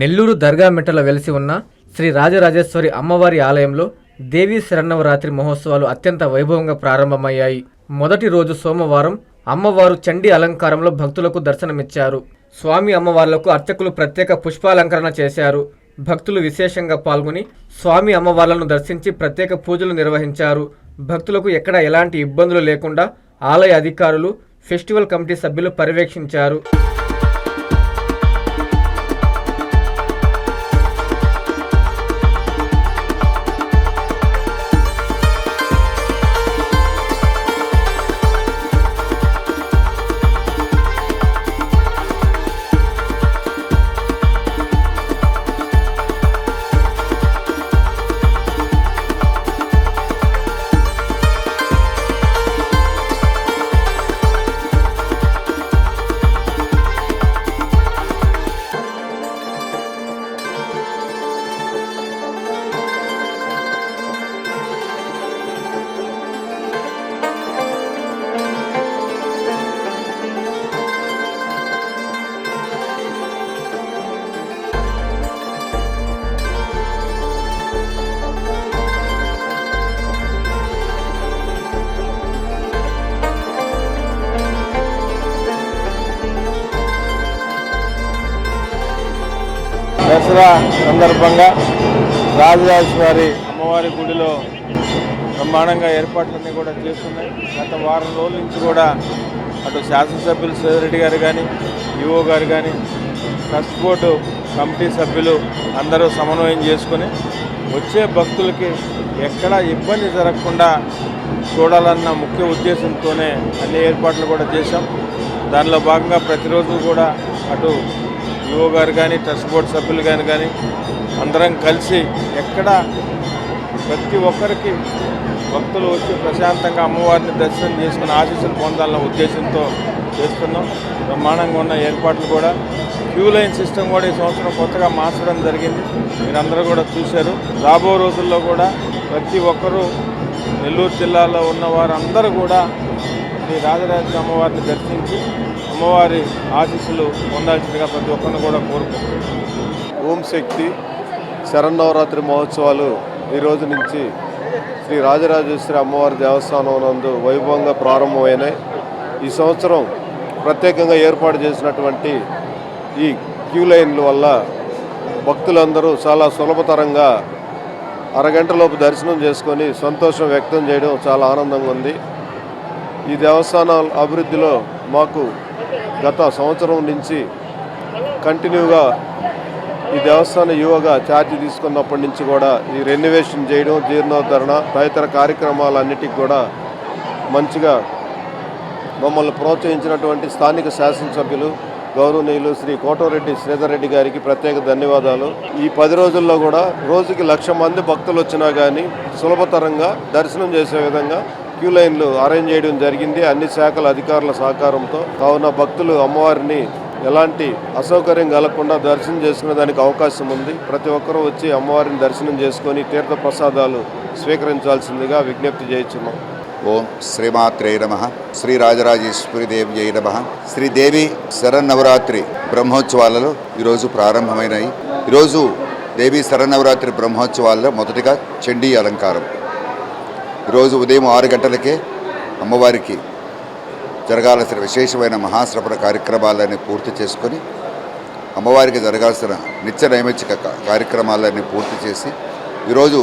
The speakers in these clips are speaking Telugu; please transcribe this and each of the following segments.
నెల్లూరు దర్గా మెట్టలో వెలిసి ఉన్న శ్రీ రాజరాజేశ్వరి అమ్మవారి ఆలయంలో దేవీ శరన్నవరాత్రి మహోత్సవాలు అత్యంత వైభవంగా ప్రారంభమయ్యాయి. మొదటి రోజు సోమవారం అమ్మవారు చండీ అలంకారంలో భక్తులకు దర్శనమిచ్చారు. స్వామి అమ్మవార్లకు అర్చకులు ప్రత్యేక పుష్పాలంకరణ చేశారు. భక్తులు విశేషంగా పాల్గొని స్వామి అమ్మవార్లను దర్శించి ప్రత్యేక పూజలు నిర్వహించారు. భక్తులకు ఎక్కడ ఎలాంటి ఇబ్బందులు లేకుండా ఆలయ అధికారులు ఫెస్టివల్ కమిటీ సభ్యులు పర్యవేక్షించారు. దసరా సందర్భంగా రాజరాజేశ్వరి అమ్మవారి గుడిలో బ్రహ్మాండంగా ఏర్పాట్లన్నీ కూడా చేస్తున్నాయి. గత వారం రోజుల నుంచి కూడా అటు శాసనసభ్యులు సేదరెడ్డి గారు కానీ ఈఓ గారు కానీ ట్రస్ట్ బోర్డు కమిటీ సభ్యులు అందరూ సమన్వయం చేసుకొని వచ్చే భక్తులకి ఎక్కడా ఇబ్బంది జరగకుండా చూడాలన్న ముఖ్య ఉద్దేశంతోనే అన్ని ఏర్పాట్లు కూడా చేశాం. దానిలో భాగంగా ప్రతిరోజు కూడా అటు ఈఓ గారు కానీ ట్రస్ట్ బోర్డు సభ్యులు కానీ కానీ అందరం కలిసి ఎక్కడ ప్రతి ఒక్కరికి భక్తులు వచ్చి ప్రశాంతంగా అమ్మవారిని దర్శనం చేసుకుని ఆశీస్సులు పొందాలన్న ఉద్దేశంతో చేస్తున్నాం. బ్రహ్మాండంగా ఉన్న ఏర్పాట్లు కూడా. క్యూ లైన్ సిస్టమ్ కూడా ఈ సంవత్సరం కొత్తగా మార్చడం జరిగింది. మీరందరూ కూడా చూశారు. రాబో రోజుల్లో కూడా ప్రతి ఒక్కరూ నెల్లూరు జిల్లాలో ఉన్న వారందరూ కూడా శ్రీ రాజరాజ అమ్మవారిని దర్శించి అమ్మవారి ఆశీస్సులు పొందాల్సిందిగా ప్రతి ఒక్కరిని కూడా కోరుకుంటున్నాం ఓం శక్తి శరన్నవరాత్రి మహోత్సవాలు ఈరోజు నుంచి శ్రీ రాజరాజేశ్వరి అమ్మవారి దేవస్థానం నందు వైభవంగా ప్రారంభమైనాయి. ఈ సంవత్సరం ప్రత్యేకంగా ఏర్పాటు చేసినటువంటి ఈ క్యూ లైన్ల వల్ల భక్తులందరూ చాలా సులభతరంగా అరగంటలోపు దర్శనం చేసుకొని సంతోషం వ్యక్తం చేయడం చాలా ఆనందంగా ఉంది. ఈ దేవస్థానాల అభివృద్ధిలో మాకు గత సంవత్సరం నుంచి కంటిన్యూగా ఈ దేవస్థాన యువగా ఛార్జ్ తీసుకున్నప్పటి నుంచి కూడా ఈ రెన్యువేషన్ చేయడం జీర్ణోద్ధరణ తదితర కార్యక్రమాలన్నిటికి కూడా మంచిగా మమ్మల్ని ప్రోత్సహించినటువంటి స్థానిక శాసనసభ్యులు గౌరవనీయులు శ్రీ కోటరెడ్డి శ్రీధర్ రెడ్డి గారికి ప్రత్యేక ధన్యవాదాలు. ఈ పది రోజుల్లో కూడా రోజుకి లక్ష మంది భక్తులు వచ్చినా కానీ సులభతరంగా దర్శనం చేసే విధంగా క్యూ లైన్లు అరేంజ్ చేయడం జరిగింది. అన్ని శాఖల అధికారుల సహకారంతో కావున భక్తులు అమ్మవారిని ఎలాంటి అసౌకర్యం కలగకుండా దర్శనం చేసుకునే దానికి అవకాశం ఉంది. ప్రతి ఒక్కరూ వచ్చి అమ్మవారిని దర్శనం చేసుకొని తీర్థ ప్రసాదాలు స్వీకరించాల్సిందిగా విజ్ఞప్తి చేయించున్నాం. ఓం శ్రీమాత్రే నమ. శ్రీ రాజరాజేశ్వరి దేవి నమ. శ్రీదేవి శరన్నవరాత్రి బ్రహ్మోత్సవాలలో ఈరోజు ప్రారంభమైనాయి. ఈరోజు దేవి శరన్నవరాత్రి బ్రహ్మోత్సవాల్లో మొదటిగా చండీ అలంకారం. ఈరోజు ఉదయం ఆరు గంటలకే అమ్మవారికి జరగాల్సిన విశేషమైన మహాశ్రవణ కార్యక్రమాలన్నీ పూర్తి చేసుకొని అమ్మవారికి జరగాల్సిన నిత్య నైమిత్తిక కార్యక్రమాలన్నీ పూర్తి చేసి ఈరోజు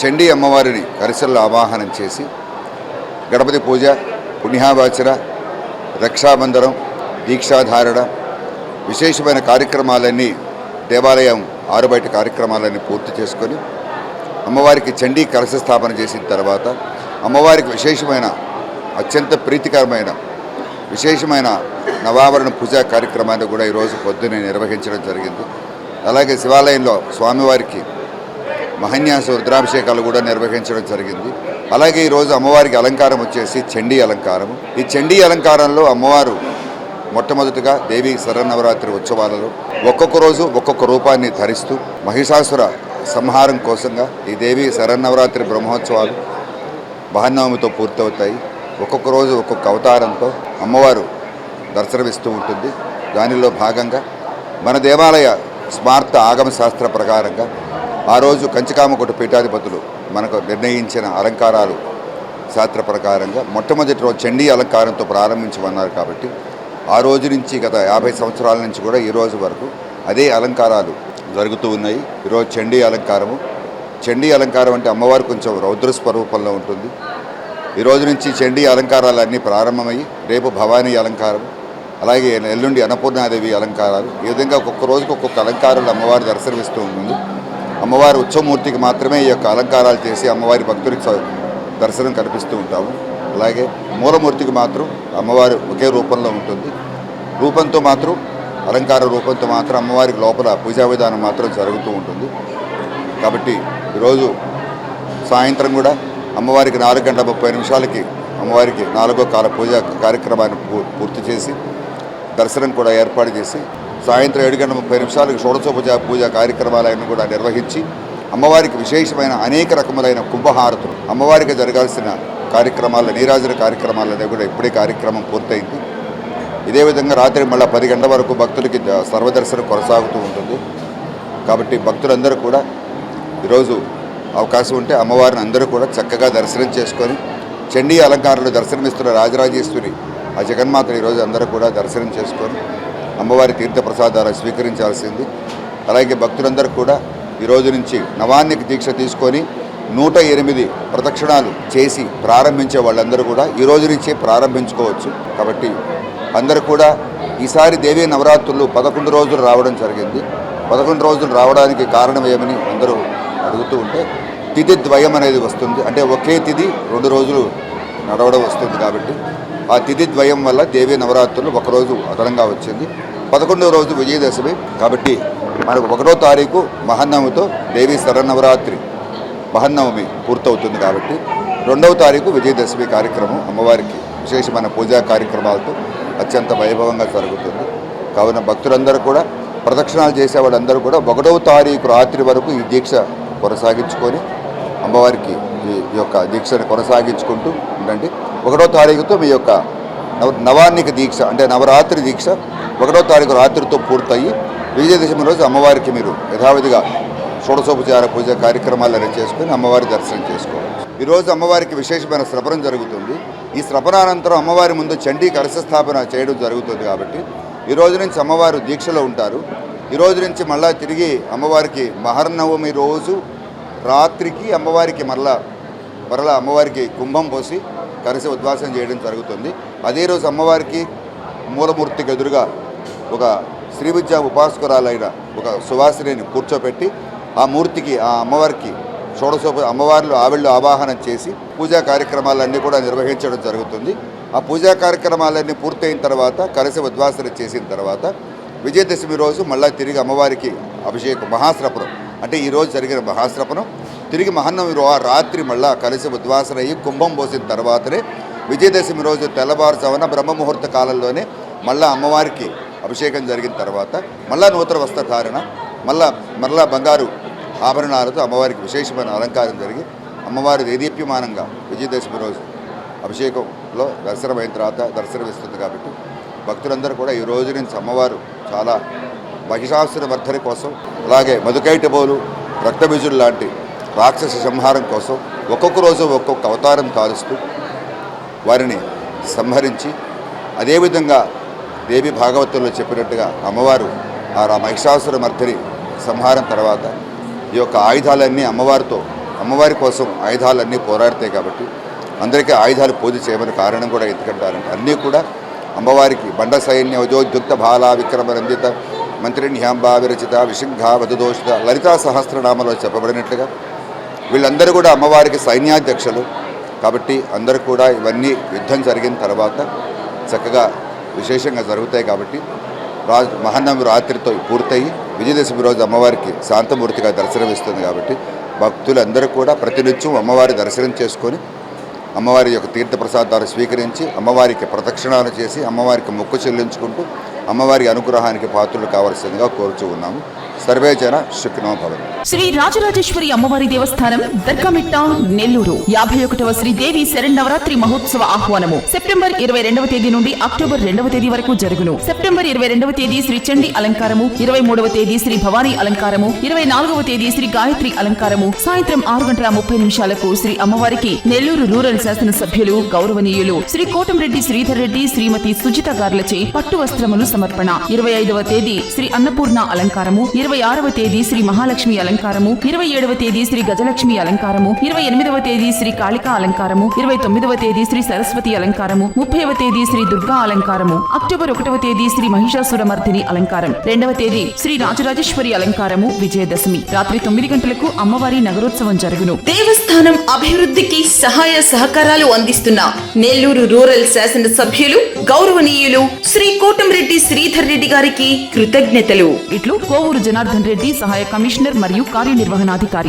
చండీ అమ్మవారిని కరిసల్లో ఆవాహనం చేసి గణపతి పూజ పుణ్యావాచన రక్షాబంధనం దీక్షాధారణ విశేషమైన కార్యక్రమాలన్నీ దేవాలయం ఆరుబయట కార్యక్రమాలన్నీ పూర్తి చేసుకొని అమ్మవారికి చండీ కలశ స్థాపన చేసిన తర్వాత అమ్మవారికి విశేషమైన అత్యంత ప్రీతికరమైన విశేషమైన నవావరణ పూజా కార్యక్రమాన్ని కూడా ఈరోజు పొద్దున్నే నిర్వహించడం జరిగింది. అలాగే శివాలయంలో స్వామివారికి మహన్యాస రుద్రాభిషేకాలు కూడా నిర్వహించడం జరిగింది. అలాగే ఈరోజు అమ్మవారికి అలంకారం వచ్చేసి చండీ అలంకారం ఈ చండీ అలంకారంలో అమ్మవారు మొట్టమొదటిగా దేవి శరన్నవరాత్రి ఉత్సవాలలో ఒక్కొక్క రోజు ఒక్కొక్క రూపాన్ని ధరిస్తూ మహిషాసుర సంహారం కోసంగా ఈ దేవి శరన్నవరాత్రి బ్రహ్మోత్సవాలు మహానవమితో పూర్తవుతాయి. ఒక్కొక్క రోజు ఒక్కొక్క అవతారంతో అమ్మవారు దర్శనమిస్తూ ఉంటుంది. దానిలో భాగంగా మన దేవాలయ స్మార్త ఆగమ శాస్త్ర ప్రకారంగా ఆ రోజు కంచికామకొట్టు పీఠాధిపతులు మనకు నిర్ణయించిన అలంకారాలు శాస్త్ర ప్రకారంగా మొట్టమొదటి రోజు చండీ అలంకారంతో ప్రారంభించమన్నారు కాబట్టి ఆ రోజు నుంచి గత యాభై సంవత్సరాల నుంచి కూడా ఈ రోజు వరకు అదే అలంకారాలు జరుగుతూ ఉన్నాయి. ఈరోజు చండీ అలంకారము. చండీ అలంకారం అంటే అమ్మవారు కొంచెం రౌద్ర స్వరూపంలో ఉంటుంది ఈరోజు నుంచి చండీ అలంకారాలు అన్నీ ప్రారంభమయ్యి రేపు భవానీ అలంకారం అలాగే ఎల్లుండి అన్నపూర్ణాదేవి అలంకారాలు ఈ విధంగా ఒక్కొక్క రోజుకి ఒక్కొక్క అలంకారాలు అమ్మవారి దర్శనమిస్తూ ఉంటుంది. అమ్మవారి ఉత్సవమూర్తికి మాత్రమే ఈ యొక్క అలంకారాలు చేసి అమ్మవారి భక్తులకు దర్శనం కల్పిస్తూ ఉంటాము. అలాగే మూలమూర్తికి మాత్రం అమ్మవారు ఒకే రూపంలో ఉంటుంది. రూపంతో మాత్రం అలంకార రూపంతో మాత్రం అమ్మవారికి లోపల పూజా విధానం మాత్రం జరుగుతూ ఉంటుంది. కాబట్టి ఈరోజు సాయంత్రం కూడా అమ్మవారికి నాలుగు గంటల ముప్పై నిమిషాలకి అమ్మవారికి నాలుగో కాల పూజ కార్యక్రమాన్ని పూ- పూర్తి చేసి దర్శనం కూడా ఏర్పాటు చేసి సాయంత్రం ఏడు గంటల ముప్పై నిమిషాలకు షోడశోపజ పూజ కార్యక్రమాలను కూడా నిర్వహించి అమ్మవారికి విశేషమైన అనేక రకములైన కుంభహారతులు అమ్మవారికి జరగాల్సిన కార్యక్రమాల నీరాజన కార్యక్రమాలనే కూడా ఇప్పుడే కార్యక్రమం పూర్తయింది. ఇదే విధంగా రాత్రి మళ్ళీ పది గంటల వరకు భక్తులకి సర్వదర్శనం కొనసాగుతూ ఉంటుంది. కాబట్టి భక్తులందరూ కూడా ఈరోజు అవకాశం ఉంటే అమ్మవారిని అందరూ కూడా చక్కగా దర్శనం చేసుకొని చండీ అలంకారంలో దర్శనమిస్తున్న రాజరాజేశ్వరి ఆ జగన్మాతను ఈరోజు అందరూ కూడా దర్శనం చేసుకొని అమ్మవారి తీర్థప్రసాదాలు స్వీకరించాల్సింది. అలాగే భక్తులందరూ కూడా ఈరోజు నుంచి నవాన్నిక దీక్ష తీసుకొని నూట ఎనిమిది ప్రదక్షిణాలు చేసి ప్రారంభించే వాళ్ళందరూ కూడా ఈ రోజు నుంచే ప్రారంభించుకోవచ్చు. కాబట్టి అందరూ కూడా ఈసారి దేవీ నవరాత్రులు పదకొండు రోజులు రావడం జరిగింది. పదకొండు రోజులు రావడానికి కారణం ఏమని అందరూ అడుగుతూ ఉంటే తిథి ద్వయం అనేది వస్తుంది. అంటే ఒకే తిథి రెండు రోజులు నడవడం వస్తుంది కాబట్టి ఆ తిథి ద్వయం వల్ల దేవీ నవరాత్రులు ఒకరోజు అదనంగా వచ్చింది. పదకొండవ రోజు విజయదశమి కాబట్టి మనకు ఒకటో తారీఖు మహన్నవమితో దేవీ శరన్నవరాత్రి మహన్నవమి పూర్తవుతుంది కాబట్టి రెండవ తారీఖు విజయదశమి కార్యక్రమం అమ్మవారికి విశేషమైన పూజా కార్యక్రమాలతో అత్యంత వైభవంగా జరుగుతుంది. కావున భక్తులందరూ కూడా ప్రదక్షిణాలు చేసే వాళ్ళందరూ కూడా ఒకటవ తారీఖు రాత్రి వరకు ఈ దీక్ష కొనసాగించుకొని అమ్మవారికి ఈ యొక్క దీక్షను కొనసాగించుకుంటూ ఉండండి. ఒకటో తారీఖుతో మీ యొక్క నవ నవాన్నిక దీక్ష అంటే నవరాత్రి దీక్ష ఒకటో తారీఖు రాత్రితో పూర్తయి విజయదశమి రోజు అమ్మవారికి మీరు యథావిధిగా షోడశోపచార పూజ కార్యక్రమాలు కార్యక్రమాలను చేసుకుని అమ్మవారి దర్శనం చేసుకోవచ్చు ఈరోజు అమ్మవారికి విశేషమైన శ్రపణం జరుగుతుంది. ఈ శ్రవణానంతరం అమ్మవారి ముందు చండీ కలశస్థాపన చేయడం జరుగుతుంది కాబట్టి ఈ రోజు నుంచి అమ్మవారు దీక్షలో ఉంటారు. ఈ రోజు నుంచి మళ్ళా తిరిగి అమ్మవారికి మహర్నవమి రోజు రాత్రికి అమ్మవారికి మరలా మరలా అమ్మవారికి కుంభం పోసి కలిసి ఉద్వాసం చేయడం జరుగుతుంది. అదే రోజు అమ్మవారికి మూలమూర్తికి ఎదురుగా ఒక శ్రీ విద్యా ఉపాసకురాలైన ఒక సువాసిని కూర్చోపెట్టి ఆ మూర్తికి ఆ అమ్మవారికి షోడశోప అమ్మవారిలో ఆవిళ్ళు ఆవాహనం చేసి పూజా కార్యక్రమాలన్నీ కూడా నిర్వహించడం జరుగుతుంది. ఆ పూజా కార్యక్రమాలన్నీ పూర్తయిన తర్వాత కలశ ఉద్వాసన చేసిన తర్వాత విజయదశమి రోజు మళ్ళా తిరిగి అమ్మవారికి అభిషేకం మహాశ్రపణం అంటే ఈరోజు జరిగిన మహాశ్రపణం తిరిగి మహన్నమి రో రాత్రి మళ్ళా కలిసి ఉద్వాసన అయ్యి కుంభం పోసిన తర్వాతనే విజయదశమి రోజు తెల్లవారుజామున బ్రహ్మముహూర్త కాలంలోనే మళ్ళా అమ్మవారికి అభిషేకం జరిగిన తర్వాత మళ్ళా నూతన వస్త్రధారణ మళ్ళా మరలా బంగారు ఆభరణాలతో అమ్మవారికి విశేషమైన అలంకారం జరిగి అమ్మవారి దేదీప్యమానంగా విజయదశమి రోజు అభిషేకంలో దర్శనమైన తర్వాత దర్శనమిస్తుంది కాబట్టి భక్తులందరూ కూడా ఈ రోజు నుంచి అమ్మవారు చాలా మహిషాసుర వర్ధని కోసం అలాగే మధుకైటబోలు రక్తబీజులు లాంటి రాక్షస సంహారం కోసం ఒక్కొక్క రోజు ఒక్కొక్క అవతారం తాలుస్తూ వారిని సంహరించి అదేవిధంగా దేవి భాగవతంలో చెప్పినట్టుగా అమ్మవారు ఆ మహిషాసుర మర్ధని సంహారం తర్వాత ఈ యొక్క ఆయుధాలన్నీ అమ్మవారితో అమ్మవారి కోసం ఆయుధాలన్నీ పోరాడతాయి కాబట్టి అందరికీ ఆయుధాలు పూజ చేయమని కారణం కూడా ఎందుకంటారంటే అన్నీ కూడా అమ్మవారికి బండ సైన్య ఉద్యోగ్యుక్త బాల విక్రమ రంజిత మంత్రిణ్యాంబా విరచిత విశంఘ వధుదోషిత లలితా సహస్రనామలో చెప్పబడినట్లుగా వీళ్ళందరూ కూడా అమ్మవారికి సైన్యాధ్యక్షులు కాబట్టి అందరూ కూడా ఇవన్నీ యుద్ధం జరిగిన తర్వాత చక్కగా విశేషంగా జరుగుతాయి కాబట్టి రా మహానవమి రాత్రితో పూర్తయి విజయదశమి రోజు అమ్మవారికి శాంతమూర్తిగా దర్శనమిస్తుంది కాబట్టి భక్తులందరూ కూడా ప్రతినిత్యం అమ్మవారి దర్శనం చేసుకొని అమ్మవారి యొక్క తీర్థప్రసాదాలు స్వీకరించి అమ్మవారికి ప్రదక్షిణాలు చేసి అమ్మవారికి మొక్కు చెల్లించుకుంటూ అమ్మవారి అనుగ్రహానికి పాత్రలు కావాల్సిందిగా కోరుచూ ఉన్నాము. సర్వే జన సుఖినో శ్రీ రాజరాజేశ్వరి అమ్మవారి దేవస్థానం దర్గమిట్ట నెల్లూరు. యాభై ఒకటవ శ్రీదేవి శరణవరాత్రి మహోత్సవ ఆహ్వానము. సెప్టెంబర్ ఇరవై రెండవ తేదీ నుండి అక్టోబర్ రెండవ తేదీ వరకు జరుగును. సెప్టెంబర్ ఇరవై రెండవ తేదీ శ్రీ చండి అలంకారము ఇరవై మూడవ తేదీ శ్రీ భవానీ అలంకారము ఇరవై నాలుగవ తేదీ శ్రీ గాయత్రి అలంకారము. సాయంత్రం ఆరు గంటల ముప్పై నిమిషాలకు శ్రీ అమ్మవారికి నెల్లూరు రూరల్ శాసన సభ్యులు గౌరవనీయులు శ్రీ కోటంరెడ్డి శ్రీధర్ రెడ్డి శ్రీమతి సుజిత గార్లచే పట్టు వస్త్రములు సమర్పణ. ఇరవై ఐదవ తేదీ శ్రీ అన్నపూర్ణ అలంకారము ఇరవై ఆరవ తేదీ శ్రీ మహాలక్ష్మి అలంకారము ఇరవై ఏడవ తేదీ శ్రీ గజలక్ష్మి అలంకారము ఇరవై ఎనిమిదవ తేదీ శ్రీ కాళికా అలంకారము ఇరవై తొమ్మిదవ తేదీ శ్రీ సరస్వతి అలంకారము ముప్పైవ తేదీ శ్రీ దుర్గా అలంకారము అక్టోబర్ ఒకటవ తేదీ శ్రీ మహిషాసురమర్దిని అలంకారం రెండవ తేదీ శ్రీ రాజరాజేశ్వరి అలంకారము విజయదశమి. రాత్రి తొమ్మిది గంటలకు అమ్మవారి నగరోత్సవం జరుగును. దేవస్థానం అభివృద్ధికి సహాయ సహకారాలు అందిస్తున్న నెల్లూరు రూరల్ శాసన సభ్యులు గౌరవనీయులు శ్రీ కోటంరెడ్డి శ్రీధర్ రెడ్డి గారికి కృతజ్ఞతలు. ఇట్లు కోవూరు జనార్దన్ రెడ్డి సహాయ కమిషనర్ మరియు कार्यनिर्वहणाधिकारी